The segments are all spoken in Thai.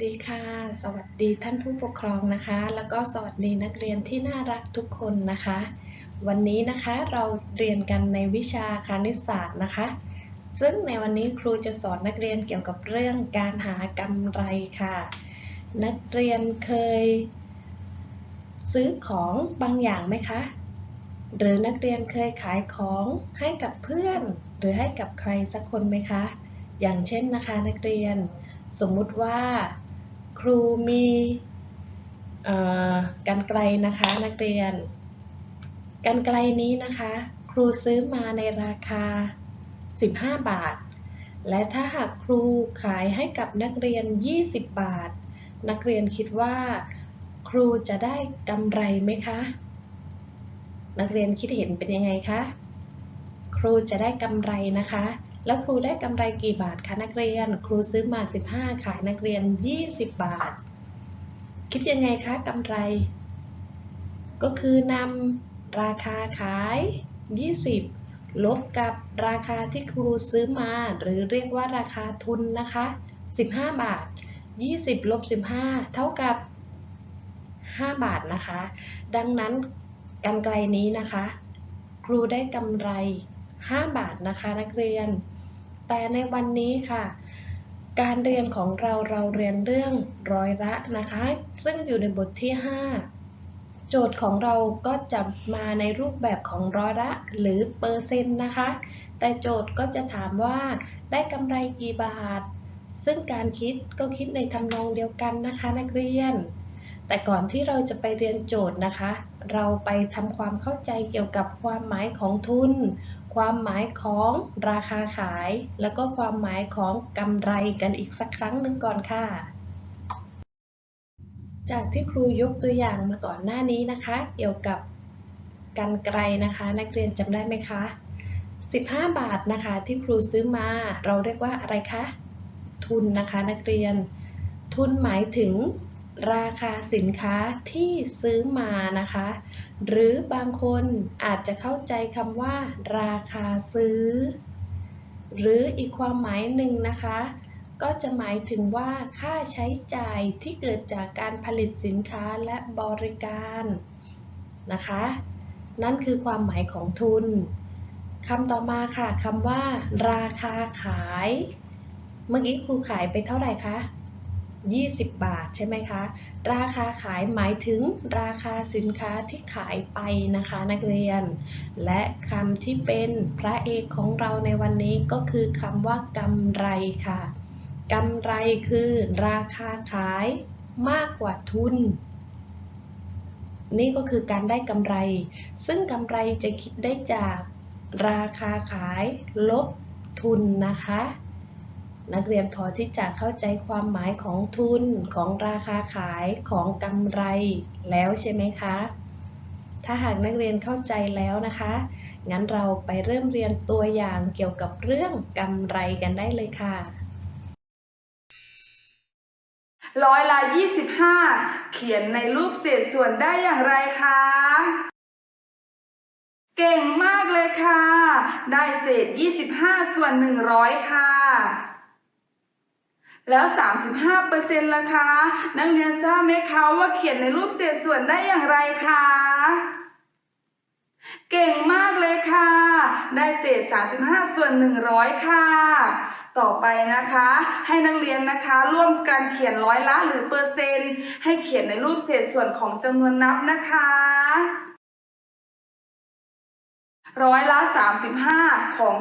สวัสดีค่ะ สวัสดีท่านผู้ปกครองนะคะ แล้วก็สวัสดีนักเรียนที่น่ารักทุกคนนะคะ วันนี้นะคะเราเรียนกันในวิชาคณิตศาสตร์นะคะ ซึ่งในวันนี้ครูจะสอนนักเรียนเกี่ยวกับเรื่องการหากำไรค่ะ นักเรียนเคย ซื้อของบางอย่างไหมคะ หรือนักเรียนเคยขายของให้กับเพื่อน หรือให้กับใครสักคนไหมคะ อย่างเช่นนะคะนักเรียนสมมุติว่า ครูมีกันไกลนะคะนักเรียน กันไกลนี้นะคะ ครูซื้อมาในราคา 15 บาท และถ้าหากครูขายให้กับนักเรียน 20 บาท นักเรียนคิดว่า ครูจะได้กำไรไหมคะ นักเรียนคิดเห็นเป็นยังไงคะ ครูจะได้กำไรนะคะ แล้วครูได้กำไรกี่บาทคะนักเรียน ครูซื้อมา 15 ขายนักเรียน 20 บาท คิดยังไงคะกำไร ก็คือนำราคาขาย 20 ลบกับราคาที่ครูซื้อมา หรือเรียกว่าราคาทุนนะคะ 15 บาท 20 ลบ 15 เท่ากับ 5 บาทนะคะ ดังนั้นกันไกลนี้นะคะ ครูได้กำไร 5 บาทนะคะนักเรียน แต่ในวันนี้ค่ะ การเรียนของเราเราเรียนเรื่องร้อยละนะคะ ซึ่งอยู่ในบทที่ 5 โจทย์ของเราก็จะมาในรูปแบบของร้อยละหรือเปอร์เซ็นต์นะคะ แต่โจทย์ก็จะถามว่าได้กำไรกี่บาท ซึ่งการคิดก็คิดในทำนองเดียวกันนะคะนักเรียน แต่ก่อนที่เราจะไปเรียนโจทย์นะคะ เราไปทำความเข้าใจเกี่ยวกับความหมายของทุน ความหมายของราคาขาย แล้วก็ความหมายของกำไรกันอีกสักครั้งหนึ่งก่อนค่ะ จากที่ครูยกตัวอย่างมาก่อนหน้านี้นะคะ เกี่ยวกับกันไกลนะคะ นักเรียนจำได้ไหมคะ 15 บาทนะคะที่ครูซื้อมา เราเรียกว่าอะไรคะ ทุนนะคะนักเรียน ทุนหมายถึง ราคาสินค้าที่ซื้อมานะคะ หรือบางคนอาจจะเข้าใจคำว่า ราคาซื้อ หรืออีกความหมายหนึ่งนะคะ ก็จะหมายถึงว่าค่าใช้จ่ายที่เกิดจากการผลิตสินค้าและบริการนะคะ นั่นคือความหมายของทุนคำต่อมาค่ะคำว่า ราคาขาย เมื่อกี้ครูขายไปเท่าไหร่คะ 20 บาทใช่ไหมคะ ราคาขายหมายถึงราคาสินค้าที่ขายไปนะคะนักเรียน และคำที่เป็นพระเอกของเราในวันนี้ก็คือคำว่ากำไรค่ะกำไรคือราคาขายมากกว่าทุน นี่ก็คือการได้กำไร ซึ่งกำไรจะคิดได้จากราคาขายลบทุนนะคะ นักเรียนพอที่จะเข้าใจความหมายของทุนของราคาขายของกำไรแล้วใช่ไหมคะ ถ้าหากนักเรียนเข้าใจแล้วนะคะ งั้นเราไปเริ่มเรียนตัวอย่างเกี่ยวกับเรื่องกำไรกันได้เลยค่ะร้อยละ 25 เขียนในรูปเศษส่วนได้อย่างไรคะ เก่งมากเลยค่ะ ได้เศษ 25 ส่วน 100 ค่ะ แล้ว 35เปอร์เซ็นต์ละคะ นักเรียนทราบไหมคะว่าเขียนในรูปเศษส่วนได้อย่างไรคะเก่งมากเลยค่ะ ได้เศษ 35 ส่วน 100 ค่ะ ต่อไปนะคะ ให้นักเรียนนะคะ ร่วมกันเขียนร้อยละหรือเปอร์เซ็นต์ ให้เขียนในรูปเศษส่วนของจำนวนนับนะคะ ร้อยละ 35 ของ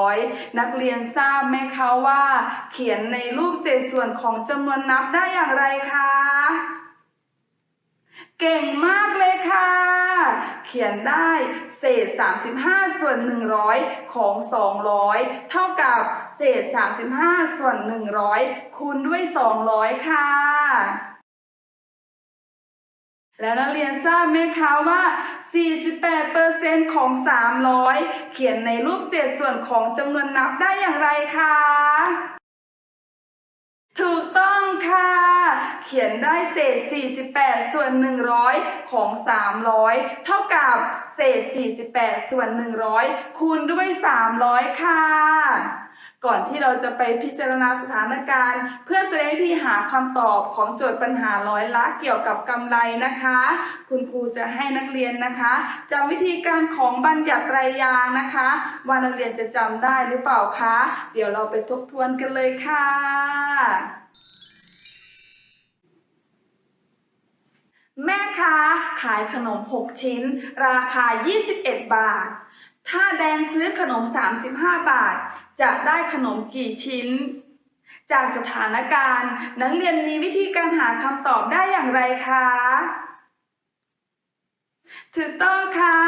200 นักเรียนทราบไหมคะว่า เขียนในรูปเศษส่วนของจำนวนนับได้อย่างไรคะ เก่งมากเลยค่ะ เขียนได้เศษ 35 ส่วน 100 ของ 200 เท่ากับเศษ 35 ส่วน 100 คูณด้วย 200 ค่ะ แล้วนักเรียนทราบไหมคะว่า 48%ของ 300 เขียนในรูปเศษส่วนของจำนวนนับได้อย่างไรคะ ถูกต้องค่ะ เขียนได้เศษ 48 ส่วน 100 ของ 300 เท่ากับเศษ 48 ส่วน 100 คูณด้วย 300 ค่ะ ก่อนที่เราจะไปพิจารณาสถานการณ์ เพื่อแสดงวิธีหาคำตอบของโจทย์ปัญหาร้อยละเกี่ยวกับกำไรนะคะ คุณครูจะให้นักเรียนนะคะจำวิธีการของบัญญัติไตรยางนะคะ ว่านักเรียนจะจำได้หรือเปล่าคะ เดี๋ยวเราไปทบทวนกันเลยค่ะแม่ค้าขายขนม 6 ชิ้น ราคา 21 บาท ถ้าแดงซื้อขนม 35 บาท จะได้ขนมกี่ชิ้น จากสถานการณ์ นักเรียนมีวิธีการหาคำตอบได้อย่างไรคะถูกต้องค่ะ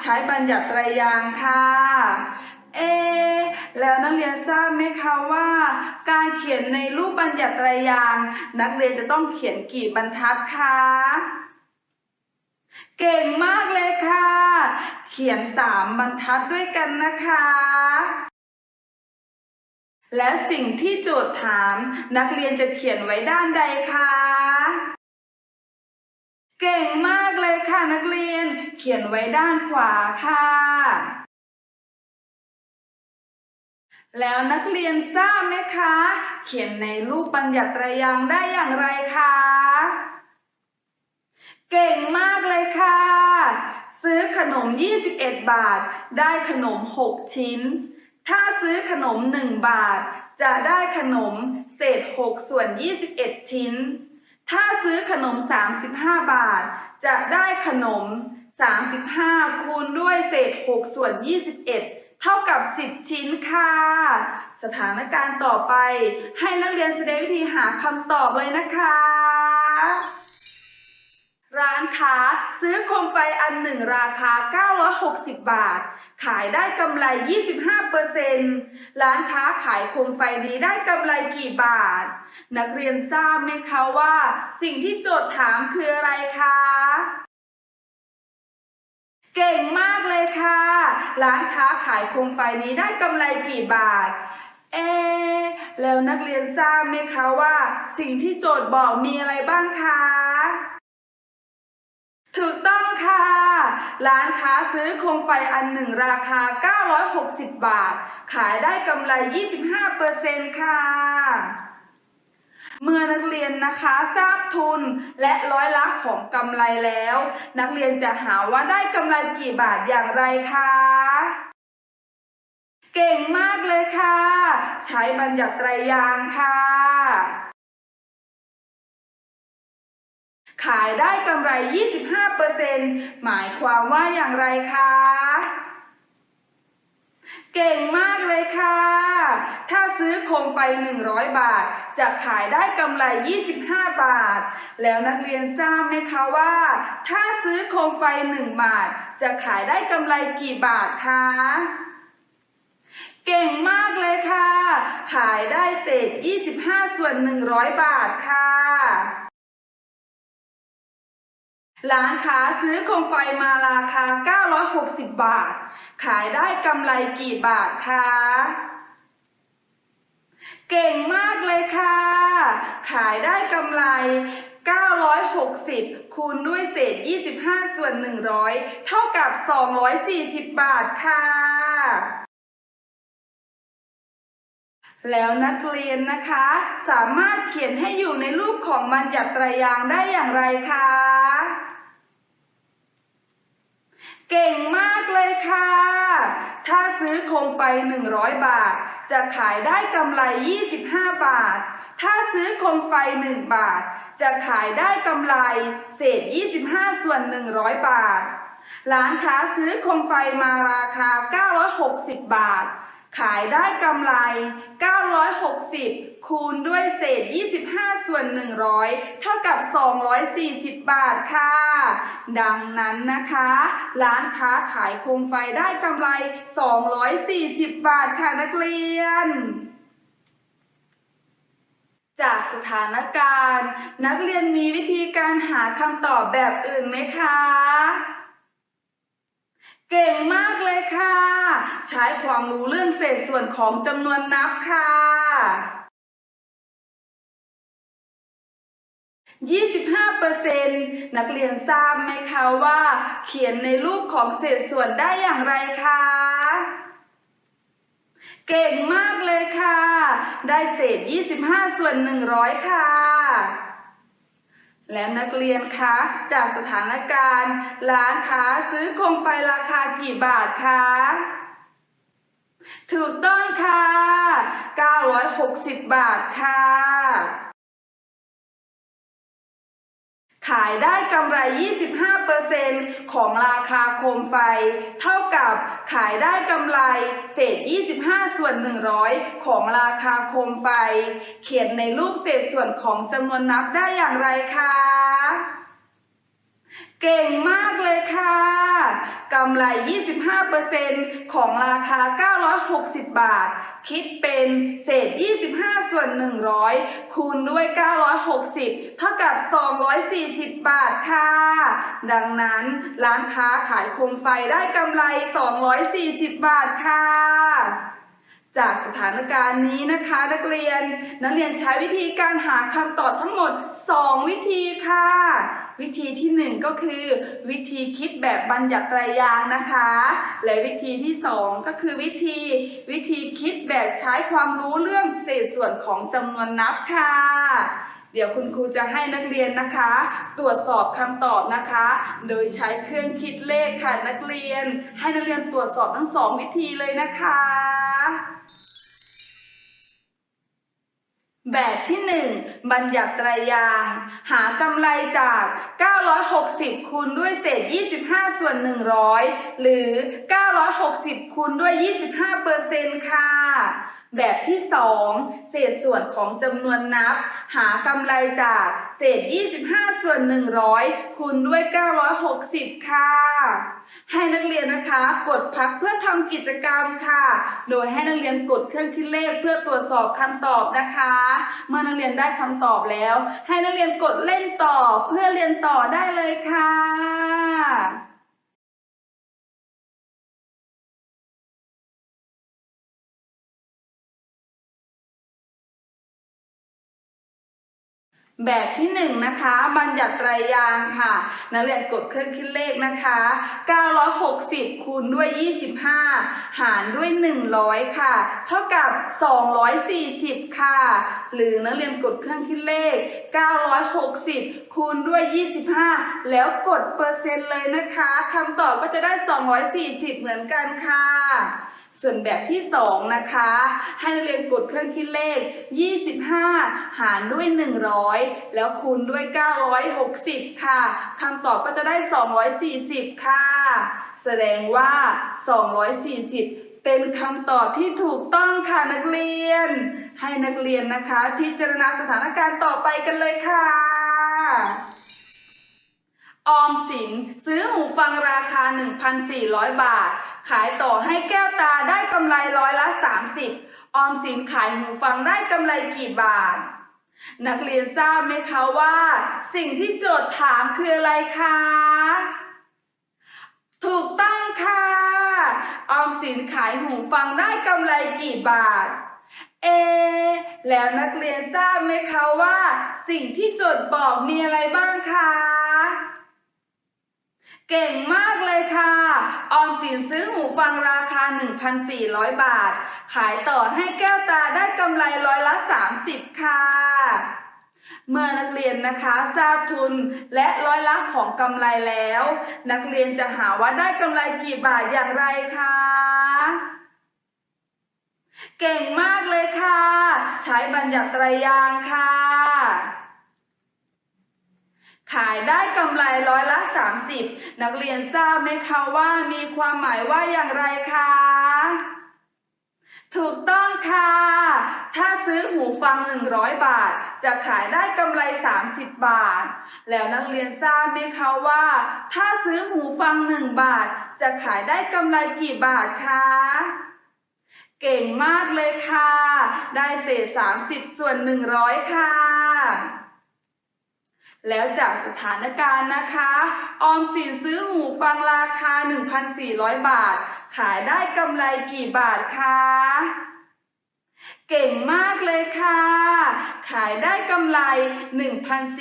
ใช้บัญญัติไตรยางค่ะ เอ แล้วนักเรียนทราบไหมคะว่า การเขียนในรูปบัญญัติไตรยาง นักเรียนจะต้องเขียนกี่บรรทัดคะ เก่งมากเลยค่ะ เขียนสามบรรทัดด้วยกันนะคะ และสิ่งที่โจทย์ถามนักเรียนจะเขียนไว้ด้านใดคะ เก่งมากเลยค่ะนักเรียน เขียนไว้ด้านขวาค่ะ แล้วนักเรียนทราบไหมคะ เขียนในรูปบัญญัติไตรยางได้อย่างไรคะ เก่งมากเลยค่ะ ซื้อขนม 21 บาท ได้ขนม 6 ชิ้น ถ้าซื้อขนม 1 บาท จะได้ขนมเศษ 6 ส่วน 21 ชิ้น ถ้าซื้อขนม 35 บาท จะได้ขนม 35 คูณด้วยเศษ 6 ส่วน 21เท่ากับ 10 ชิ้นค่ะ สถานการณ์ต่อไปให้นักเรียนแสดงวิธีหาคำตอบเลยนะคะ ร้านค้าซื้อโคมไฟอันหนึ่งราคา 960 บาท ขายได้กำไร 25%ร้านค้าขายโคมไฟนี้ได้กำไรกี่บาท นักเรียนทราบไหมคะว่า สิ่งที่โจทย์ถามคืออะไรคะ เก่งมากเลยค่ะ ร้านค้าขายโคมไฟนี้ได้กำไรกี่บาทเอ แล้วนักเรียนทราบไหมคะว่า สิ่งที่โจทย์บอกมีอะไรบ้างคะ ถูกต้องค่ะ ร้านค้าซื้อโคมไฟอันหนึ่งราคา 960 บาท ขายได้กำไร 25%ค่ะ เมื่อนักเรียนนะคะทราบทุนและร้อยละของกำไรแล้ว นักเรียนจะหาว่าได้กำไรกี่บาทอย่างไรคะเก่งมากเลยค่ะ ใช้บัญญัติไตรยางค์ค่ะ ขายได้กำไร 25%หมายความว่าอย่างไรคะ เก่งมากเลยค่ะ ถ้าซื้อโคมไฟ 100 บาท จะขายได้กำไร 25 บาท แล้วนักเรียนทราบไหมคะว่า ถ้าซื้อโคมไฟ 1 บาท จะขายได้กำไรกี่บาทคะเก่งมากเลยค่ะ ขายได้เศษ 25 ส่วน 100 บาทค่ะ ร้านค้าซื้อโคมไฟมาราคา 960 บาท ขายได้กำไรกี่บาทคะ เก่งมากเลยค่ะ ขายได้กำไร 960 คูณด้วยเศษ 25 ส่วน 100 เท่ากับ 240 บาทค่ะ แล้วนักเรียนนะคะ สามารถเขียนให้อยู่ในรูปของบัญญัติไตรยางได้อย่างไรคะ เก่งมากเลยค่ะ ถ้าซื้อโคมไฟ 100 บาท จะขายได้กำไร 25 บาท ถ้าซื้อโคมไฟ 1 บาท จะขายได้กำไร เศษ 25 ส่วน 100 บาท ร้านค้าซื้อโคมไฟมาราคา 960 บาท ขายได้กำไร 960 คูณด้วยเศษ 25 ส่วน 100 เท่ากับ 240 บาทค่ะ ดังนั้นนะคะ ร้านค้าขายโคมไฟได้กำไร 240 บาทค่ะนักเรียนจากสถานการณ์ นักเรียนมีวิธีการหาคำตอบแบบอื่นไหมคะ เก่งมากเลยค่ะ ใช้ความรู้เรื่องเศษส่วนของจำนวนนับค่ะ 25%นักเรียนทราบไหมคะว่า เขียนในรูปของเศษส่วนได้อย่างไรคะ เก่งมากเลยค่ะ ได้เศษ 25 ส่วน 100 ค่ะและนักเรียนคะจากสถานการณ์ ร้านค้าซื้อโคมไฟราคากี่บาทคะถูกต้องค่ะ 960 บาทค่ะ ขายได้กำไร 25%ของราคาโคมไฟ เท่ากับขายได้กำไรเศษ 25 ส่วน 100 ของราคาโคมไฟ เขียนในรูปเศษส่วนของจำนวนนับได้อย่างไรคะ เก่งมากเลยค่ะกำไร 25%ของราคา 960 บาท คิดเป็นเศษ 25 ส่วน 100 คูณด้วย 960 เท่ากับ 240 บาทค่ะ ดังนั้นร้านค้าขายโคมไฟได้กำไร 240 บาทค่ะ จากสถานการณ์นี้นะคะนักเรียน นักเรียนใช้วิธีการหาคำตอบทั้งหมด 2 วิธีค่ะ วิธีที่ 1 ก็คือ วิธีคิดแบบบัญญัติไตรยางค์นะคะ และวิธีที่ 2 ก็คือวิธี วิธีคิดแบบใช้ความรู้เรื่องเศษส่วนของจำนวนนับค่ะเดี๋ยวคุณครูจะให้นักเรียนนะคะ ตรวจสอบคำตอบนะคะ โดยใช้เครื่องคิดเลขค่ะนักเรียน ให้นักเรียนตรวจสอบทั้งสองวิธีเลยนะคะ แบบที่ 1 บัญญัติไตรยาง หากำไรจาก 960 คูณด้วยเศษ 25 ส่วน 100 หรือ 960 คูณด้วย 25เปอร์เซ็นต์ค่ะ แบบที่ 2 เศษส่วนของจำนวนนับ หากำไรจากเศษ 25 ส่วน 100 คูณด้วย 960 ค่ะ ให้นักเรียนนะคะกดพักเพื่อทำกิจกรรมค่ะ โดยให้นักเรียนกดเครื่องคิดเลขเพื่อตรวจสอบคำตอบนะคะ เมื่อนักเรียนได้คำตอบแล้ว ให้นักเรียนกดเล่นต่อเพื่อเรียนต่อได้เลยค่ะ แบบที่1นงนะคะบัญญัติไตรยางค์ค่ะ นักเรียนกดเครื่องคิดเลขนะคะ 960 คูณด้วย 25 หารด้วย 100 ค่ะ เท่ากับ 240 ค่ะ หรือนักเรียนกดเครื่องคิดเลข 960 คูณด้วย 25 แล้วกดเปอร์เซ็นต์เลยนะคะคำตอบก็จะได้ 240 เหมือนกันค่ะ ส่วนแบบที่ 2 นะคะ ให้นักเรียนกดเครื่องคิดเลข 25 หารด้วย 100 แล้วคูณด้วย 960 ค่ะคำตอบก็จะได้ 240 ค่ะ แสดงว่า 240 เป็นคำตอบที่ถูกต้องค่ะนักเรียน ให้นักเรียนนะคะ พิจารณาสถานการณ์ต่อไปกันเลยค่ะ ออมสินซื้อหูฟังราคา 1,400 บาท ขายต่อให้แก้วตาได้กำไรร้อยละ 30 ออมสินขายหูฟังได้กำไรกี่บาท นักเรียนทราบไหมคะว่า สิ่งที่โจทย์ถามคืออะไรคะ ถูกต้องค่ะ ออมสินขายหูฟังได้กำไรกี่บาทเอ แล้วนักเรียนทราบไหมคะว่า สิ่งที่โจทย์บอกมีอะไรบ้างคะ เก่งมากเลยค่ะ ออมสินซื้อหูฟังราคา 1,400 บาท ขายต่อให้แก้วตาได้กำไรร้อยละ 30 ค่ะ เมื่อนักเรียนนะคะทราบทุนและร้อยละของกำไรแล้ว นักเรียนจะหาว่าได้กำไรกี่บาทอย่างไรคะเก่งมากเลยค่ะ ใช้บัญญัติไตรยางค์ค่ะ ขายได้กำไรร้อยละ 30 นักเรียนทราบไหมคะว่ามีความหมายว่าอย่างไรคะ ถูกต้องค่ะ ถ้าซื้อหูฟัง 100 บาท จะขายได้กำไร 30 บาท แล้วนักเรียนทราบไหมคะว่า ถ้าซื้อหูฟัง 1 บาท จะขายได้กำไรกี่บาทคะเก่งมากเลยค่ะ ได้เศษ 30 ส่วน 100 ค่ะ แล้วจากสถานการณ์นะคะ ออมสินซื้อหูฟังราคา 1,400 บาท ขายได้กำไรกี่บาทคะเก่งมากเลยค่ะ ขายได้กำไร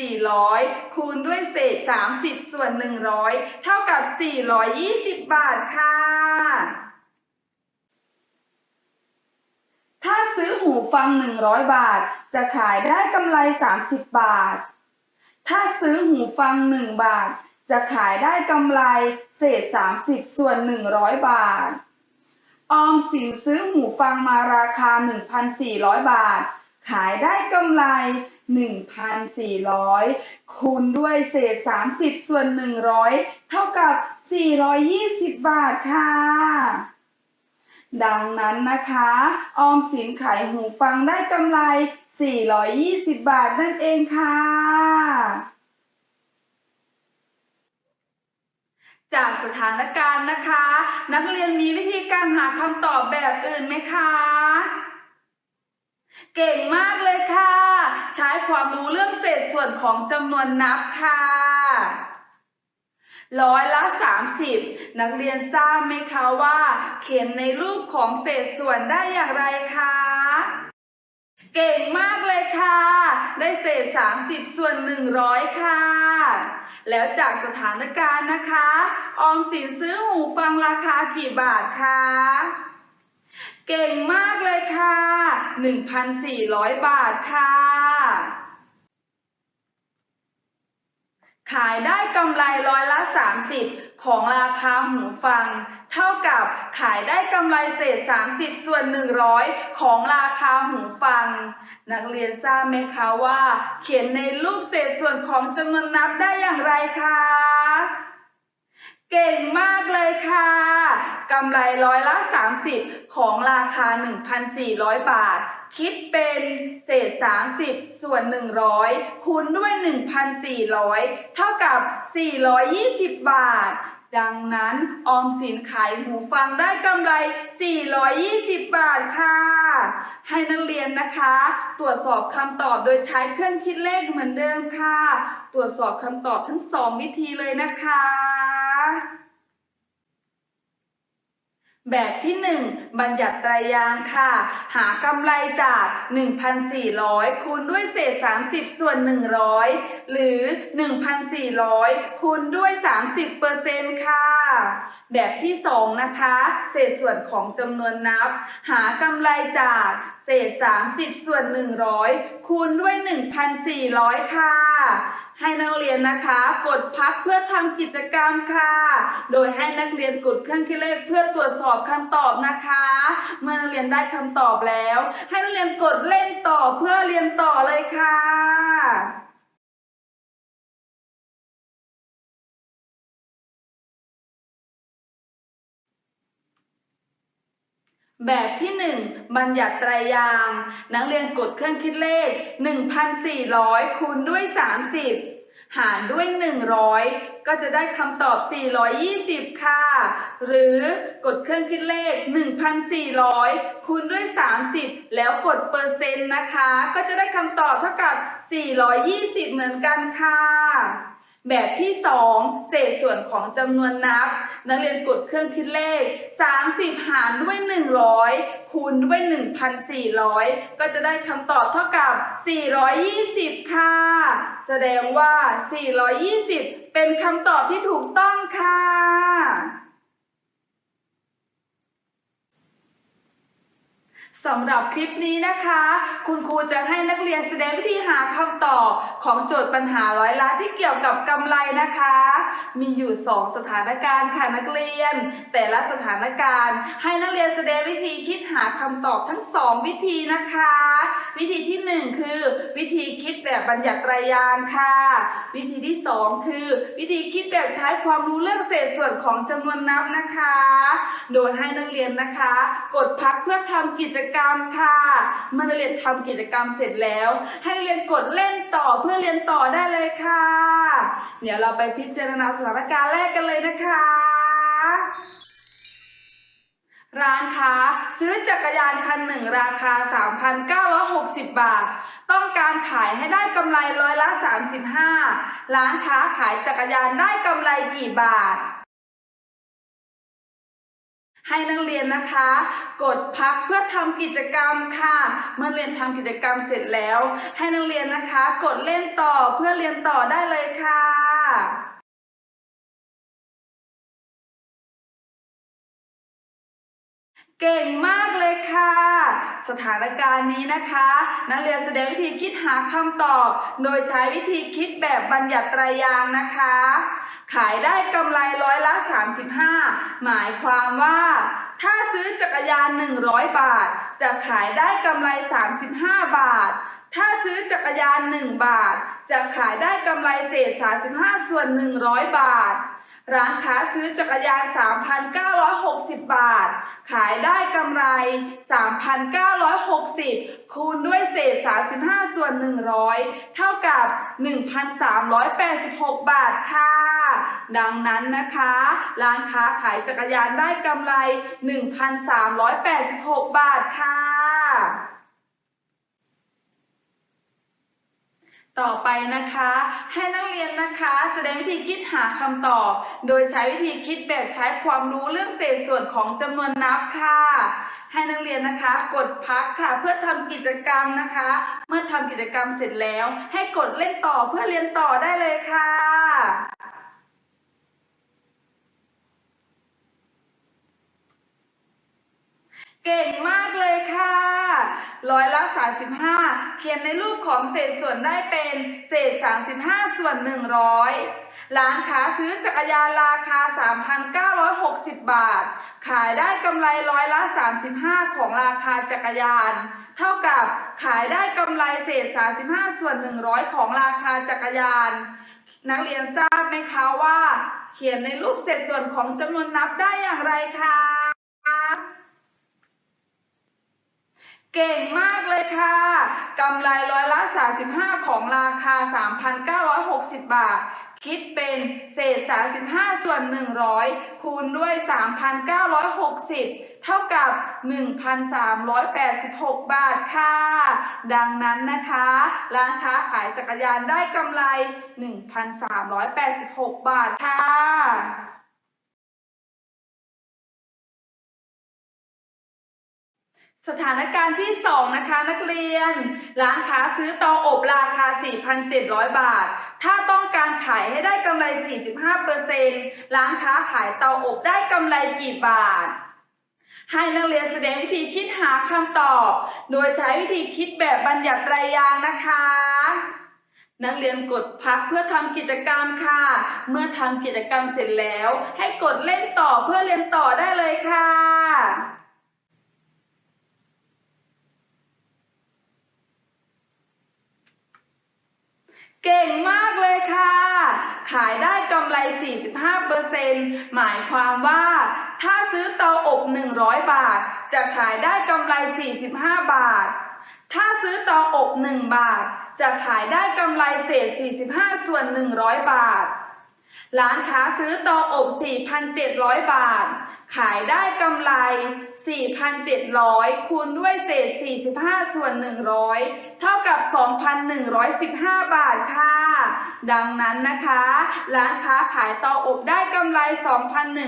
1,400 คูณด้วยเศษ 30 ส่วน 100 เท่ากับ 420 บาทค่ะ ถ้าซื้อหูฟัง 100 บาท จะขายได้กำไร 30 บาท ถ้าซื้อหูฟัง 1 บาท จะขายได้กำไรเศษ 30 ส่วน 100 บาท ออมสินซื้อหูฟังมาราคา 1,400 บาท ขายได้กำไร 1,400 คูณด้วยเศษ 30 ส่วน 100 เท่ากับ 420 บาทค่ะ ดังนั้นนะคะ ออมสินขายหูฟังได้กำไร 420 บาทนั่นเองค่ะ จากสถานการณ์นะคะ นักเรียนมีวิธีการหาคำตอบแบบอื่นไหมคะ เก่งมากเลยค่ะ ใช้ความรู้เรื่องเศษส่วนของจำนวนนับค่ะ ร้อยละ 30 นักเรียนทราบไหมคะว่า เขียนในรูปของเศษส่วนได้อย่างไรคะ เก่งมากเลยค่ะ ได้เศษ 30 ส่วน 100 ค่ะ แล้วจากสถานการณ์นะคะ ออมสินซื้อหูฟังราคากี่บาทคะเก่งมากเลยค่ะ 1,400 บาทค่ะ ขายได้กำไรร้อยละ 30 ของราคาหูฟัง เท่ากับขายได้กำไรเศษ 30 ส่วน 100 ของราคาหูฟัง นักเรียนทราบไหมคะว่า เขียนในรูปเศษส่วนของจำนวนนับได้อย่างไรคะ เก่งมากเลยค่ะ กำไรร้อยละ 30 ของราคา 1,400 บาท คิดเป็นเศษ 30 ส่วน 100 คูณด้วย 1,400 เท่ากับ 420 บาท ดังนั้นออมสินขายหูฟังได้กำไร 420 บาทค่ะ ให้นักเรียนนะคะ ตรวจสอบคำตอบโดยใช้เครื่องคิดเลขเหมือนเดิมค่ะ ตรวจสอบคำตอบทั้งสองวิธีเลยนะคะ แบบที่ 1 บัญญัติตรยางค์ค่ะ หากำไรจาก 1,400 คูณด้วยเศษ 30 ส่วน 100 หรือ 1,400 คูณด้วย 30เปอร์เซ็นต์ค่ะ แบบที่ 2 นะคะ เศษส่วนของจำนวนนับ หากำไรจาก เศษ 30 ส่วน 100 คูณด้วย 1,400 ค่ะ ให้นักเรียนนะคะ กดพักเพื่อทำกิจกรรมค่ะ โดยให้นักเรียนกดเครื่องคิดเลขเพื่อตรวจสอบคำตอบนะคะ เมื่อนักเรียนได้คำตอบแล้ว ให้นักเรียนกดเล่นต่อเพื่อเรียนต่อเลยค่ะ แบบที่ 1 บัญญัติไตรยาง นักเรียนกดเครื่องคิดเลข 1,400 คูณด้วย 30 หารด้วย 100 ก็จะได้คำตอบ 420 ค่ะ หรือกดเครื่องคิดเลข 1,400 คูณด้วย 30 แล้วกดเปอร์เซ็นต์นะคะ ก็จะได้คำตอบเท่ากับ 420 เหมือนกันค่ะ แบบที่ 2 เศษส่วนของจำนวนนับ นักเรียนกดเครื่องคิดเลข 30 หารด้วย 100 คูณด้วย 1,400 ก็จะได้คำตอบเท่ากับ 420 ค่ะ แสดงว่า 420 เป็นคำตอบที่ถูกต้องค่ะ สำหรับคลิปนี้นะคะ คุณครูจะให้นักเรียนแสดงวิธีหาคำตอบของโจทย์ปัญหาร้อยล้านที่เกี่ยวกับกำไรนะคะ มีอยู่ 2 สถานการณ์ค่ะนักเรียน แต่ละสถานการณ์ ให้นักเรียนแสดงวิธีคิดหาคำตอบทั้ง 2 วิธีนะคะ วิธีที่ 1 คือ วิธีคิดแบบบัญญัติไตรยางค์ค่ะ วิธีที่ 2 คือ วิธีคิดแบบใช้ความรู้เรื่องเศษส่วนของจำนวนนับนะคะ โดยให้นักเรียนนะคะ กดพักเพื่อทำกิจกรรมการค่ะ เมื่อนักเรียนทำกิจกรรมเสร็จแล้ว ให้นักเรียนกดเล่นต่อเพื่อเรียนต่อได้เลยค่ะ เดี๋ยวเราไปพิจารณาสถานการณ์แรกกันเลยนะคะ ร้านค้าซื้อจักรยานคันหนึ่งราคา 3,960 บาท ต้องการขายให้ได้กำไรร้อยละ 35 ร้านค้าขายจักรยานได้กำไรกี่บาท ให้นักเรียนนะคะ กดพักเพื่อทำกิจกรรมค่ะ เมื่อเรียนทำกิจกรรมเสร็จแล้ว ให้นักเรียนนะคะ กดเล่นต่อเพื่อเรียนต่อได้เลยค่ะ เก่งมากเลยค่ะ สถานการณ์นี้นะคะ นักเรียนแสดงวิธีคิดหาคำตอบ โดยใช้วิธีคิดแบบบัญญัติตรายางนะคะ ขายได้กำไรร้อยละ 35 หมายความว่า ถ้าซื้อจักรยาน 100 บาท จะขายได้กำไร 35 บาท ถ้าซื้อจักรยาน 1 บาท จะขายได้กำไรเศษ 35 ส่วน 100 บาท ร้านค้าซื้อจักรยาน 3,960 บาท ขายได้กำไร 3,960 คูณด้วยเศษ 35 ส่วน 100 เท่ากับ 1,386 บาทค่ะ ดังนั้นนะคะ ร้านค้าขายจักรยานได้กำไร 1,386 บาทค่ะ ต่อไปนะคะ ให้นักเรียนนะคะแสดงวิธีคิดหาคำตอบ โดยใช้วิธีคิดแบบใช้ความรู้เรื่องเศษส่วนของจำนวนนับค่ะ ให้นักเรียนนะคะกดพักค่ะเพื่อทำกิจกรรมนะคะ เมื่อทำกิจกรรมเสร็จแล้ว ให้กดเล่นต่อเพื่อเรียนต่อได้เลยค่ะ เก่งมากเลยค่ะร้อยละ35 เขียนในรูปของเศษส่วนได้เป็นเศษ 35 ส่วน 100 ร้านค้าซื้อจักรยานราคา 3,960 บาท ขายได้กำไรร้อยละ 35 ของราคาจักรยาน เท่ากับขายได้กำไรเศษ 35 ส่วน 100 ของราคาจักรยาน นักเรียนทราบไหมคะว่า เขียนในรูปเศษส่วนของจำนวนนับได้อย่างไรคะ เก่งมากเลยค่ะ กำไรร้อยละ35 ของราคา 3,960 บาท คิดเป็นเศษ 35 ส่วน 100 คูณด้วย 3,960 เท่ากับ 1,386 บาทค่ะ ดังนั้นนะคะ ร้านค้าขายจักรยานได้กำไร 1,386 บาทค่ะ สถานการณ์ที่ 2 นะคะนักเรียน ร้านค้าซื้อเตาอบราคา 4,700 บาท ถ้าต้องการขายให้ได้กำไร 45%ร้านค้าขายเตาอบได้กำไรกี่บาท ให้นักเรียนแสดงวิธีคิดหาคำตอบ โดยใช้วิธีคิดแบบบัญญัติไตรยางค์นะคะ นักเรียนกดพักเพื่อทำกิจกรรมค่ะ เมื่อทำกิจกรรมเสร็จแล้ว ให้กดเล่นต่อเพื่อเรียนต่อได้เลยค่ะ เก่งมากเลยค่ะ ขายได้กำไร 45%หมายความว่า ถ้าซื้อเตาอบ 100 บาท จะขายได้กำไร 45 บาท ถ้าซื้อเตาอบ 1 บาท จะขายได้กำไรเศษ 45 ส่วน 100 บาท ร้านค้าซื้อเตาอบ 4,700 บาท ขายได้กำไร 4,700 คูณด้วยเศษ 45 ส่วน 100 เท่ากับ 2,115 บาทค่ะ ดังนั้นนะคะ ร้านค้าขายเตาอบได้กำไร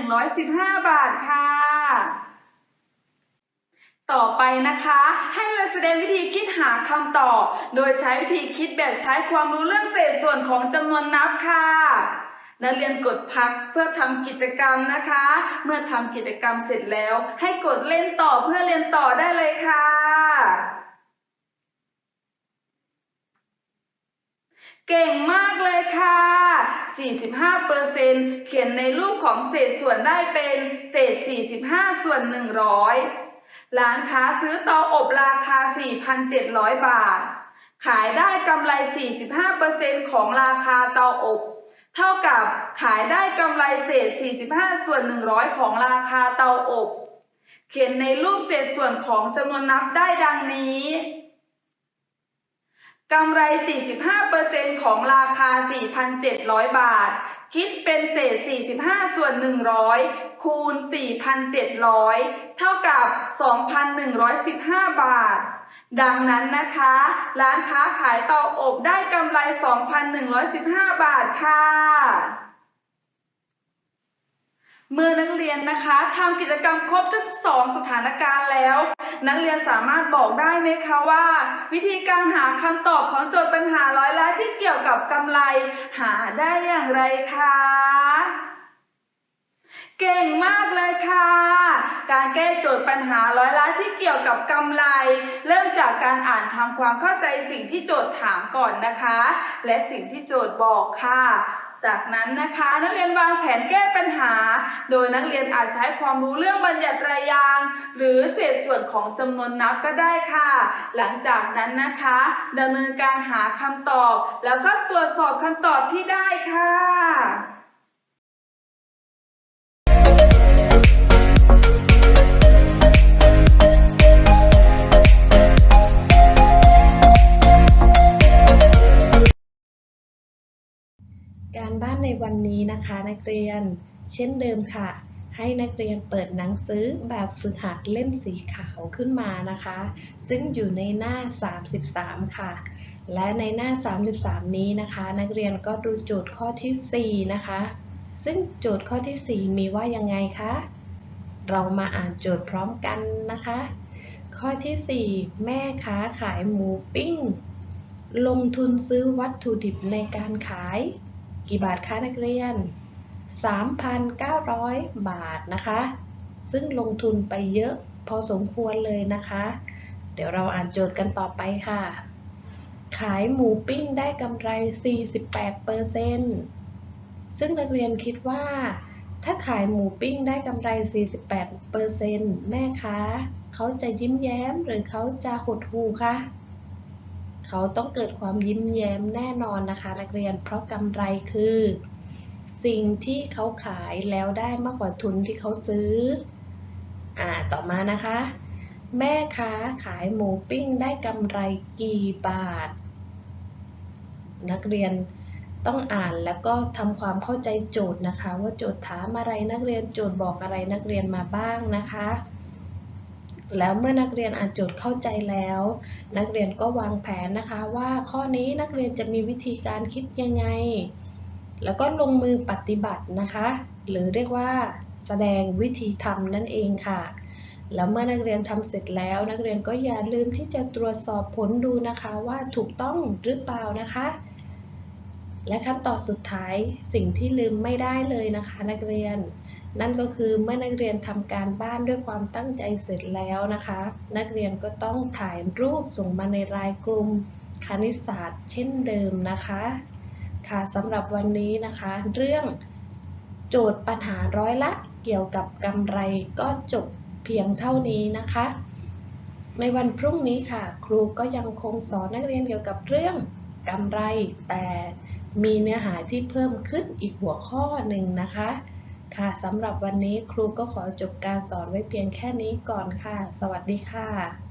2,115 บาทค่ะต่อไปนะคะ ให้เราแสดงวิธีคิดหาคำตอบ โดยใช้วิธีคิดแบบใช้ความรู้เรื่องเศษส่วนของจำนวนนับค่ะ นักเรียนกดพักเพื่อทำกิจกรรมนะคะ เมื่อทำกิจกรรมเสร็จแล้ว ให้กดเล่นต่อเพื่อเรียนต่อได้เลยค่ะ เก่งมากเลยค่ะ 45%เขียนในรูปของเศษส่วนได้เป็นเศษ 45 ส่วน 100 ร้านค้าซื้อเตาอบราคา 4,700 บาท ขายได้กำไร 45%ของราคาเตาอบ เท่ากับขายได้กำไรเศษ 45 ส่วน 100 ของราคาเตาอบ เขียนในรูปเศษส่วนของจำนวนนับได้ดังนี้กำไร 45%ของราคา 4,700 บาท คิดเป็นเศษ 45 ส่วน 100 คูณ 4,700 เท่ากับ 2,115 บาท ดังนั้นนะคะ ร้านค้าขายเตาอบได้กำไร 2,115 บาทค่ะ เมื่อนักเรียนนะคะทำกิจกรรมครบทั้งสองสถานการณ์แล้ว นักเรียนสามารถบอกได้ไหมคะว่า วิธีการหาคำตอบของโจทย์ปัญหาร้อยละที่เกี่ยวกับกำไร หาได้อย่างไรคะเก่งมากเลยค่ะ การแก้โจทย์ปัญหาร้อยล้านที่เกี่ยวกับกำไร เริ่มจากการอ่านทำความเข้าใจสิ่งที่โจทย์ถามก่อนนะคะ และสิ่งที่โจทย์บอกค่ะ จากนั้นนะคะนักเรียนวางแผนแก้ปัญหา โดยนักเรียนอาจใช้ความรู้เรื่องบัญญัติรายยาง หรือเศษส่วนของจำนวนนับก็ได้ค่ะ หลังจากนั้นนะคะดำเนินการหาคำตอบ แล้วก็ตรวจสอบคำตอบที่ได้ค่ะ การบ้านในวันนี้นะคะนักเรียน เช่นเดิมค่ะ ให้นักเรียนเปิดหนังสือแบบฝึกหัดเล่มสีขาวขึ้นมานะคะ ซึ่งอยู่ในหน้า 33 ค่ะ และในหน้า 33 นี้นะคะ นักเรียนก็ดูโจทย์ข้อที่ 4 นะคะ ซึ่งโจทย์ข้อที่ 4 มีว่ายังไงคะเรามาอ่านโจทย์พร้อมกันนะคะ ข้อที่ 4 แม่ค้าขายหมูปิ้ง ลงทุนซื้อวัตถุดิบในการขาย กี่บาทคะนักเรียน 3,900 บาทนะคะ ซึ่งลงทุนไปเยอะพอสมควรเลยนะคะ เดี๋ยวเราอ่านโจทย์กันต่อไปค่ะ ขายหมูปิ้งได้กำไร 48เปอร์เซนต์ซึ่งนักเรียนคิดว่า ถ้าขายหมูปิ้งได้กำไร 48เปอร์เซนต์แม่ค้าเขาจะยิ้มแย้มหรือเขาจะหดหู่คะ เขาต้องเกิดความยิ้มแย้มแน่นอนนะคะ นักเรียนเพราะกำไรคือ สิ่งที่เขาขายแล้วได้มากกว่าทุนที่เขาซื้ออ่าต่อมานะคะ แม่ค้าขายหมูปิ้งได้กำไรกี่บาท นักเรียนต้องอ่านแล้วก็ทำความเข้าใจโจทย์นะคะ ว่าโจทย์ถามอะไรนักเรียนโจทย์บอกอะไรนักเรียนมาบ้างนะคะ แล้วเมื่อนักเรียนอ่านโจทย์เข้าใจแล้ว นักเรียนก็วางแผนนะคะว่าข้อนี้นักเรียนจะมีวิธีการคิดยังไง แล้วก็ลงมือปฏิบัตินะคะ หรือเรียกว่าแสดงวิธีทำนั่นเองค่ะ แล้วเมื่อนักเรียนทำเสร็จแล้ว นักเรียนก็อย่าลืมที่จะตรวจสอบผลดูนะคะว่าถูกต้องหรือเปล่านะคะ และขั้นตอนสุดท้ายสิ่งที่ลืมไม่ได้เลยนะคะ นักเรียน นั่นก็คือเมื่อนักเรียนทำการบ้านด้วยความตั้งใจเสร็จแล้วนะคะ นักเรียนก็ต้องถ่ายรูปส่งมาในรายกลุ่มคณิตศาสตร์ เช่นเดิมนะคะ ค่ะสำหรับวันนี้นะคะ เรื่องโจทย์ปัญหาร้อยละเกี่ยวกับกำไรก็จบเพียงเท่านี้นะคะ ในวันพรุ่งนี้ค่ะ ครูก็ยังคงสอนนักเรียนเกี่ยวกับเรื่องกำไร แต่มีเนื้อหาที่เพิ่มขึ้นอีกหัวข้อหนึ่งนะคะ ค่ะสำหรับวันนี้ครูก็ขอจบการสอนไว้เพียงแค่นี้ก่อนค่ะ สวัสดีค่ะ